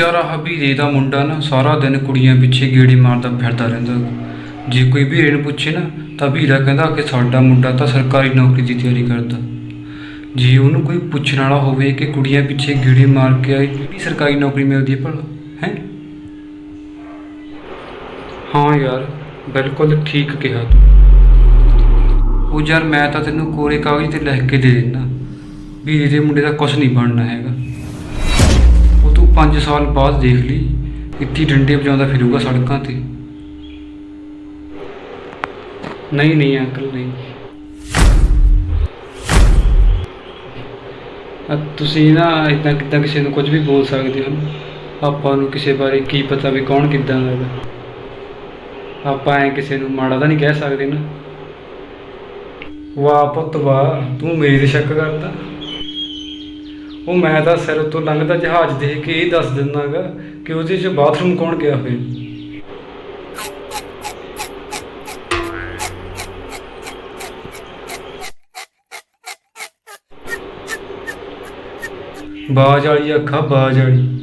ਯਾਰ ਆਹ ਵੀਰੇ ਦਾ ਮੁੰਡਾ ਨਾ ਸਾਰਾ ਦਿਨ ਕੁੜੀਆਂ ਪਿੱਛੇ ਗੇੜੀ ਮਾਰਦਾ ਫਿਰਦਾ ਰਹਿੰਦਾ। ਜੇ ਕੋਈ ਵੀਰੇ ਨੂੰ ਪੁੱਛੇ ਨਾ ਤਾਂ ਵੀਰਾ ਕਹਿੰਦਾ ਕਿ ਸਾਡਾ ਮੁੰਡਾ ਤਾਂ ਸਰਕਾਰੀ ਨੌਕਰੀ ਦੀ ਤਿਆਰੀ ਕਰਦਾ। ਜੇ ਉਹਨੂੰ ਕੋਈ ਪੁੱਛਣ ਵਾਲਾ ਹੋਵੇ ਕਿ ਕੁੜੀਆਂ ਪਿੱਛੇ ਗੇੜੀ ਮਾਰ ਕੇ ਆਈ ਵੀ ਸਰਕਾਰੀ ਨੌਕਰੀ ਮਿਲਦੀ ਹੈ ਭਲਾ, ਹੈ? ਹਾਂ ਯਾਰ, ਬਿਲਕੁਲ ਠੀਕ ਕਿਹਾ ਤੂੰ। ਉਹ ਯਾਰ ਮੈਂ ਤਾਂ ਤੈਨੂੰ ਕੋਰੇ ਕਾਗਜ਼ ਤੇ ਲਿਖ ਕੇ ਦੇ ਦਿੰਦਾ। ਵੀਰੇ ਦੇ ਮੁੰਡੇ ਦਾ ਕੁਝ ਨਹੀਂ ਬਣਨਾ ਹੈਗਾ। 5 ਸਾਲ ਬਾਅਦ ਦੇਖ ਲਈ ਇੱਥੇ ਡੰਡੇ ਵਜਾਉਂਦਾ ਫਿਰੂਗਾ ਸੜਕਾਂ ਤੇ। ਨਹੀਂ ਨਹੀਂ ਅੰਕਲ ਨਹੀਂ। ਅ, ਤੁਸੀਂ ਨਾ ਇਦਾਂ ਕਿੱਦਾਂ ਕਿਸੇ ਨੂੰ ਕੁਝ ਵੀ ਬੋਲ ਸਕਦੇ ਹੋ? ਆਪਾਂ ਨੂੰ ਕਿਸੇ ਬਾਰੇ ਕੀ ਪਤਾ ਵੀ ਕੌਣ ਕਿੱਦਾਂ ਦਾ ਹੈਗਾ ਆਪਾਂ ਐ ਕਿਸੇ ਨੂੰ ਮਾੜਾ ਤਾਂ ਨਹੀਂ ਕਹਿ ਸਕਦੇ ਨਾ? ਵਾਹ ਪੁੱਤ ਵਾਹ ਤੂੰ ਮੇਰੇ ਤੇ ਸ਼ੱਕ ਕਰਦਾ। ਉਹ ਮੈਂ ਤਾਂ ਸਿਰ ਤੋਂ ਲੰਘਦਾ ਜਹਾਜ਼ ਦੇਖ ਕੇ ਇਹ ਦੱਸ ਦਿੰਦਾਗਾ ਕਿ ਉਹਦੇ 'ਚ ਬਾਥਰੂਮ ਕੌਣ ਗਿਆ ਹੋਇਆ? ਬਾਜ ਵਾਲੀ ਅੱਖਾਂ, ਬਾਜ ਵਾਲੀ।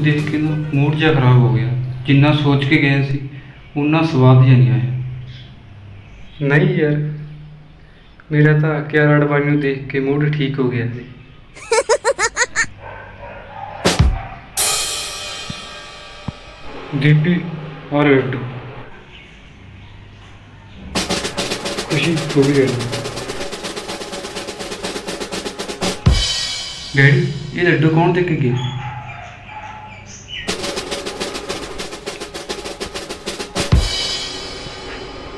2 ਦੇਖ ਕੇ ਨਾ ਮੂਡ ਜਿਹਾ ਖਰਾਬ ਹੋ ਗਿਆ। ਜਿੰਨਾ ਸੋਚ ਕੇ ਗਿਆ ਸੀ ਉਨਾ ਸਵਾਦ ਜਿਹਾ ਨਹੀਂ ਆਇਆ। ਨਹੀਂ ਯਾਰ ਮੇਰਾ ਤਾਂ ਕਿਆਰਾ ਅਡਵਾਨੀ ਨੂੰ ਦੇਖ ਕੇ ਮੂਡ ਠੀਕ ਹੋ ਗਿਆ ਸੀ। ਦੀਪੀ ਔਰ ਲੱਡੂ ਖੁਸ਼ੀ ਹੋ ਗਈ ਡੈਡੀ ਇਹ ਲੱਡੂ ਕੌਣ ਦੇ ਕੇ ਗਿਆ?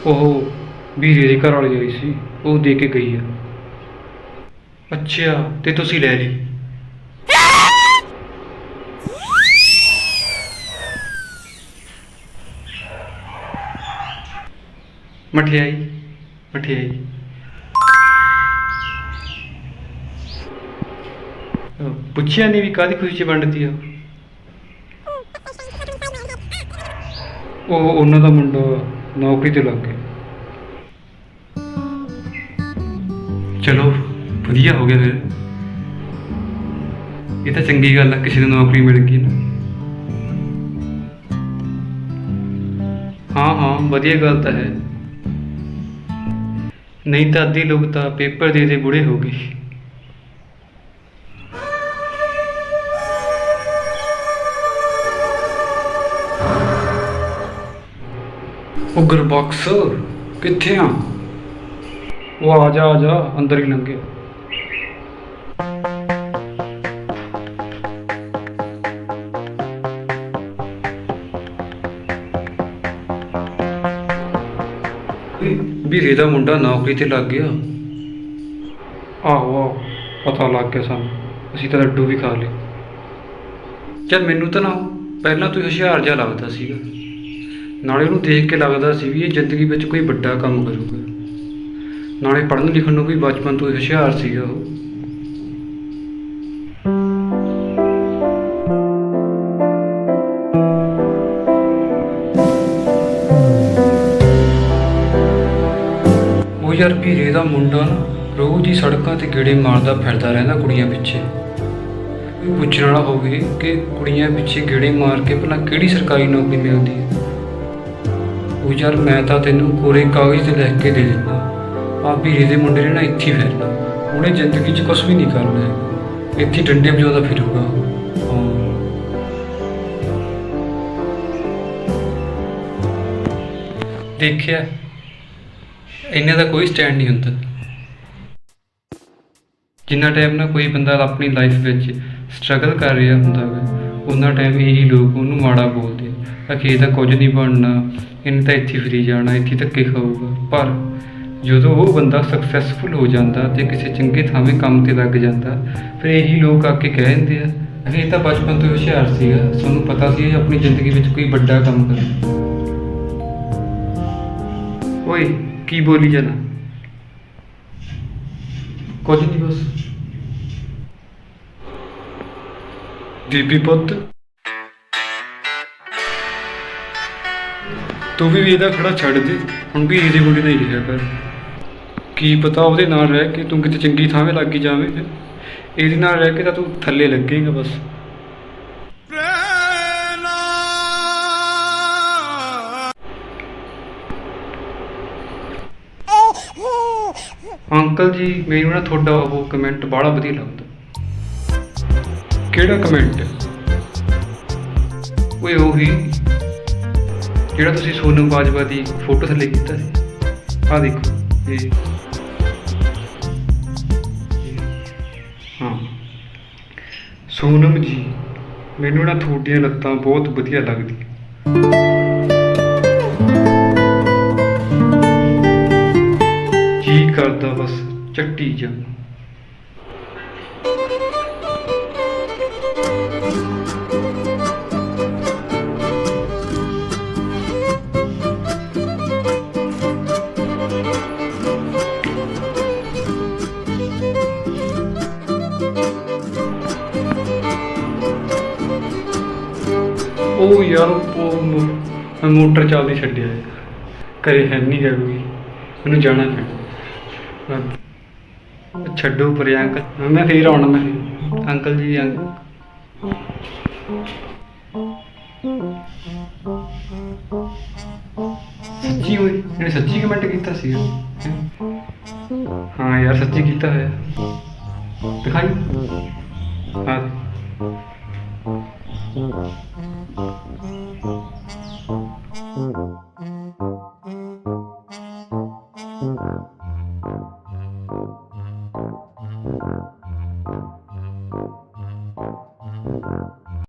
ਉਹ ਵੀਰੇ ਦੇ ਘਰ ਵਾਲੀ ਆਈ ਸੀ, ਉਹ ਦੇ ਕੇ ਗਈ ਆ। ਅੱਛਾ, ਤੇ ਤੁਸੀਂ ਲੈ ਲਈ। ਮਠਿਆਈ ਮਠਿਆਈ। ਅਹ ਪੁੱਛਿਆ ਨਹੀਂ ਵੀ ਕਾਦੀ ਖੁਸ਼ੀ ਚ ਵੰਡਦੀ ਆ? ਉਹ ਉਹਨਾਂ ਦਾ ਮੁੰਡਾ ਨੌਕਰੀ ਤੇ ਲੱਗ ਗਿਆ ਚਲੋ, ਵਧੀਆ ਹੋ ਗਿਆ ਫਿਰ। ਇਹ ਤਾਂ ਚੰਗੀ ਗੱਲ ਆ, ਕਿਸੇ ਨੂੰ ਨੌਕਰੀ ਮਿਲ ਗਈ ਨਾ। ਹਾਂ ਹਾਂ, ਵਧੀਆ ਗੱਲ ਤਾਂ ਹੈ। ਨਹੀਂ ਤਾਂ ਅੱਧੀ ਲੋਕ ਤਾਂ ਪੇਪਰ ਦੇ ਦੇ ਬੁੜੇ ਹੋ ਗਏ। ਉਹ ਗੁਰਬਖਸ਼ ਕਿੱਥੇ ਆ? ਉਹ ਆ ਜਾ ਆ ਜਾ ਅੰਦਰ ਹੀ ਲੰਘੇ। ਵੀਰੇ ਦਾ ਮੁੰਡਾ ਨੌਕਰੀ ਤੇ ਲੱਗ ਗਿਆ। ਆਹੋ ਆਹੋ, ਪਤਾ ਲੱਗ ਗਿਆ ਸਾਨੂੰ। ਅਸੀਂ ਤਾਂ ਲੱਡੂ ਵੀ ਖਾ ਲਏ। ਚੱਲ ਮੈਨੂੰ ਤਾਂ ਨਾ ਪਹਿਲਾਂ ਤੋਂ ਹੀ ਹੁਸ਼ਿਆਰ ਜਿਹਾ ਲੱਗਦਾ ਸੀਗਾ। ਨਾਲੇ ਉਹਨੂੰ ਦੇਖ ਕੇ ਲੱਗਦਾ ਸੀ ਵੀ ਇਹ ਜ਼ਿੰਦਗੀ ਵਿੱਚ ਕੋਈ ਵੱਡਾ ਕੰਮ ਕਰੂਗਾ। ਨਾਲੇ ਪੜ੍ਹਨ ਲਿਖਣ ਨੂੰ ਵੀ ਬਚਪਨ ਤੋਂ ਹੀ ਹੁਸ਼ਿਆਰ ਸੀਗਾ ਉਹ। ਉਹ ਯਾਰ ਵੀਰੇ ਦਾ ਮੁੰਡਾ ਨਾ, ਰੋਜ਼ ਹੀ ਸੜਕਾਂ ਤੇ ਗੇੜੇ ਮਾਰਦਾ ਫਿਰਦਾ ਰਹਿੰਦਾ ਕੁੜੀਆਂ ਪਿੱਛੇ। ਕੋਈ ਪੁੱਛਣ ਵਾਲਾ ਹੋਵੇ ਕਿ ਕੁੜੀਆਂ ਪਿੱਛੇ ਗੇੜੇ ਮਾਰ ਕੇ ਭਲਾ ਕਿਹੜੀ ਸਰਕਾਰੀ ਨੌਕਰੀ ਮਿਲਦੀ ਹੈ? ਉਹ ਯਾਰ ਮੈਂ ਤਾਂ ਤੈਨੂੰ ਕੋਰੇ ਕਾਗਜ਼ ਤੇ ਲਿਖ ਕੇ ਦੇ ਦਿੰਦਾ। ਆ ਵੀਰੇ ਦੇ ਮੁੰਡੇ ਨੇ ਨਾ ਇੱਥੇ ਫਿਰਨਾ। ਉਹਨੇ ਜ਼ਿੰਦਗੀ 'ਚ ਕੁਝ ਵੀ ਨਹੀਂ ਕਰਨਾ ਹੈ। ਇੱਥੇ ਡੰਡੇ ਵਜਾਉਂਦਾ ਫਿਰੂਗਾ। ਦੇਖਿਆ? ਇਹਨਾਂ ਦਾ ਕੋਈ ਸਟੈਂਡ ਨਹੀਂ ਹੁੰਦਾ। ਜਿੰਨਾ ਟਾਈਮ ਨਾ ਕੋਈ ਬੰਦਾ ਆਪਣੀ ਲਾਈਫ ਵਿੱਚ ਸਟਰਗਲ ਕਰ ਰਿਹਾ ਹੁੰਦਾ ਹੈ ਉਹਨਾਂ ਟਾਈਮ ਇਹੀ ਲੋਕ ਉਹਨੂੰ ਮਾੜਾ ਬੋਲਦੇ ਆ। ਕਿ ਇਹ ਤਾਂ ਕੁਝ ਨਹੀਂ ਬਣਨਾ। ਇਹਨੇ ਤਾਂ ਇੱਥੇ ਫਰੀ ਜਾਣਾ, ਇੱਥੇ ਧੱਕੇ ਖਾਊਗਾ। ਪਰ ਜਦੋਂ ਉਹ ਬੰਦਾ ਸਕਸੈਸਫੁਲ ਹੋ ਜਾਂਦਾ ਤੇ ਕਿਸੇ ਚੰਗੇ ਥਾਵੇਂ ਕੰਮ ਤੇ ਲੱਗ ਜਾਂਦਾ, ਫਿਰ ਇਹੀ ਲੋਕ ਆ ਕੇ ਕਹਿ ਦਿੰਦੇ ਆ ਇਹ ਤਾਂ ਬਚਪਨ ਤੋਂ ਹੁਸ਼ਿਆਰ ਸੀਗਾ, ਤੁਹਾਨੂੰ ਪਤਾ ਸੀ ਇਹ ਆਪਣੀ ਜ਼ਿੰਦਗੀ ਵਿੱਚ ਕੋਈ ਵੱਡਾ ਕੰਮ ਕਰੇ। ਓਏ, ਕੀ ਬੋਲੀ ਜਾਣਾ? ਕੁਝ ਨਹੀਂ ਬਸ। ਦੀਪੀ ਪੁੱਤ? ਤੂੰ ਵੀ ਇਹਦਾ ਖੜਾ ਛੱਡ ਦੇ। ਹੁਣ ਵੀ ਇਹਦੀ ਮੁੰਡੇ ਨਹੀਂ ਰਿਹਾ ਕਰ ਕੀ ਪਤਾ ਉਹਦੇ ਨਾਲ ਰਹਿ ਕੇ ਤੂੰ ਕਿਤੇ ਚੰਗੀ ਥਾਵੇਂ ਲੱਗ ਹੀ ਜਾਵੇਂ ਫਿਰ। ਇਹਦੇ ਨਾਲ ਰਹਿ ਕੇ ਤਾਂ ਤੂੰ ਥੱਲੇ ਲੱਗੇਗਾ ਬਸ। ਅੰਕਲ ਜੀ ਮੈਨੂੰ ਨਾ ਤੁਹਾਡਾ ਉਹ ਕਮੈਂਟ ਬੜਾ ਵਧੀਆ ਲੱਗਦਾ। ਕਿਹੜਾ ਕਮੈਂਟ ਓਏ ਉਹੀ ਜਿਹੜਾ ਤੁਸੀਂ ਸੋਨਮ ਬਾਜਵਾ ਦੀ ਫੋਟੋ ਥੱਲੇ ਕੀਤਾ ਸੀ, ਆਹ ਦੇਖੋ, ਇਹ। ਹਾਂ। ਸੋਨਮ ਜੀ, ਮੈਨੂੰ ਨਾ ਤੁਹਾਡੀਆਂ ਲੱਤਾਂ ਬਹੁਤ ਵਧੀਆ ਲੱਗਦੀਆਂ। ਜੀ ਕਰਦਾ ਬਸ ਚੱਟੀ ਜਾ ਉਹ ਯਾਰ, ਉਹ ਮੋ- ਮੋਟਰ ਚੱਲਦੀ ਛੱਡਿਆ ਹੈ। ਘਰੇ ਹੈ ਨਹੀਂ ਗਾ ਮੈਨੂੰ ਜਾਣਾ ਪੈਣਾ ਅਹ ਛੱਡੋ ਪਰੇ ਅੰਕਲ। ਮੈਂ ਫੇਰ ਆਉਣਾ, ਮੈਂ ਅੰਕਲ ਜੀ ਅੰਕਲ ਸੱਚੀ ਹੋਈ ਇਹਨੇ ਸੱਚੀ ਕਮੈਂਟ ਕੀਤਾ ਸੀ। ਹਾਂ ਯਾਰ, ਸੱਚੀ ਕੀਤਾ ਹੋਇਆ। ਦਿਖਾਈ। ਹਾਂ।